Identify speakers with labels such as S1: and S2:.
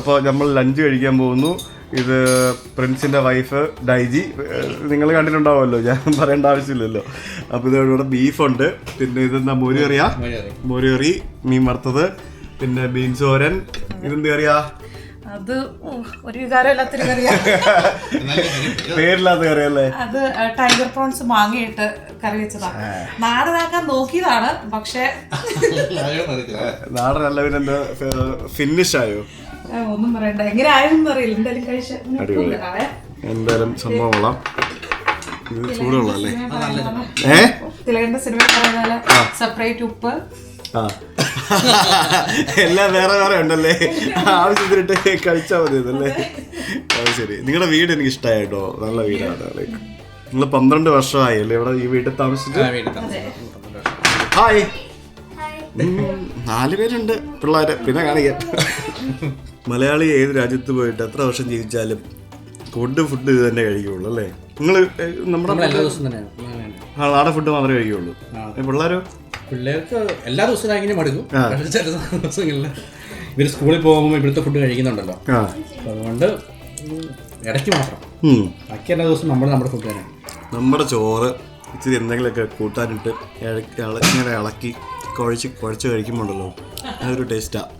S1: അപ്പോൾ നമ്മൾ ലഞ്ച് കഴിക്കാൻ പോകുന്നു. ഇത് പ്രിൻസിന്റെ വൈഫ് ഡൈജി. നിങ്ങൾ കണ്ടിട്ടുണ്ടാവുമല്ലോ ഞാൻ പറയേണ്ട ആവശ്യമില്ലല്ലോ. അപ്പോൾ ഇതോടെ ബീഫുണ്ട്. പിന്നെ ഇതെന്താ മോരി കറിയാ? മോരി കറി. മീൻ വറുത്തത് പിന്നെ ബീൻസ് ഓരൻ ഇതെന്ത് കറിയാ?
S2: അത് ഒരു വികാരമില്ലാത്തൊരു കറിയാ.
S1: പേരില്ലാത്ത കറിയല്ലേ?
S2: അത് ടൈഗർ പ്രോൺസ് മാങ്ങിയിട്ട് കറി വെച്ചതാ. നാടനാക്കാൻ നോക്കിയതാണ് പക്ഷേ
S1: നാടനല്ല പിന്നെ ഫിനിഷ് ആയോ
S2: ഒന്നും പറയണ്ട. എങ്ങനെ ആയെന്നും അറിയില്ല എന്തായാലും കഴിച്ച
S1: അടിപൊളി. എന്തായാലും സംഭവം കൊള്ളാം. ഇത് ചൂടുള്ള അല്ലേ? ഏ?
S2: തിലകന്റെ സിനിമ പറയുന്ന സെപ്പറേറ്റ് ഉപ്പ്.
S1: ആ. എല്ലാം വേറെ വേറെ ഉണ്ടല്ലേ? ആവശ്യത്തിനിട്ട് കഴിച്ചാൽ മതി ഇതല്ലേ? അത്. ശരി. നിങ്ങളുടെ വീട് എനിക്ക് ഇഷ്ടമായി കേട്ടോ. നല്ല വീടാണ്. ലൈക്ക് നിങ്ങൾ പന്ത്രണ്ട് വർഷമായി അല്ലേ ഇവിടെ ഈ വീട്ടിൽ താമസിച്ചു. ഹായ് നാല് പേരുണ്ട് പിള്ളേരെ. പിന്നെ കാണിക്കാൻ മലയാളി ഏത് രാജ്യത്ത് പോയിട്ട് എത്ര വർഷം ജീവിച്ചാലും ഫുഡ് ഫുഡ് ഇത് തന്നെ കഴിക്കുള്ളൂ അല്ലേ? നിങ്ങൾ നമ്മുടെ. ആ, നാടൻ ഫുഡ് മാത്രമേ കഴിക്കുള്ളൂ പിള്ളേരോ?
S3: പിള്ളേർക്ക് എല്ലാ ദിവസവും അങ്ങനെ മടുക്കും. ചില ദിവസങ്ങളിൽ ഇവർ സ്കൂളിൽ പോകുമ്പോൾ ഇവിടുത്തെ ഫുഡ് കഴിക്കുന്നുണ്ടല്ലോ. അതുകൊണ്ട് ഇടയ്ക്ക് മാത്രം. ബാക്കി എല്ലാ ദിവസവും നമ്മൾ നമ്മുടെ ഫുഡ് തന്നെ
S1: നമ്മുടെ ചോറ് ഇച്ചിരി എന്തെങ്കിലുമൊക്കെ കൂട്ടാനിട്ട് ഇങ്ങനെ ഇളക്കി കുഴച്ച് കുഴച്ച് കഴിക്കുമ്പോണ്ടല്ലോ. അതൊരു ടേസ്റ്റാണ്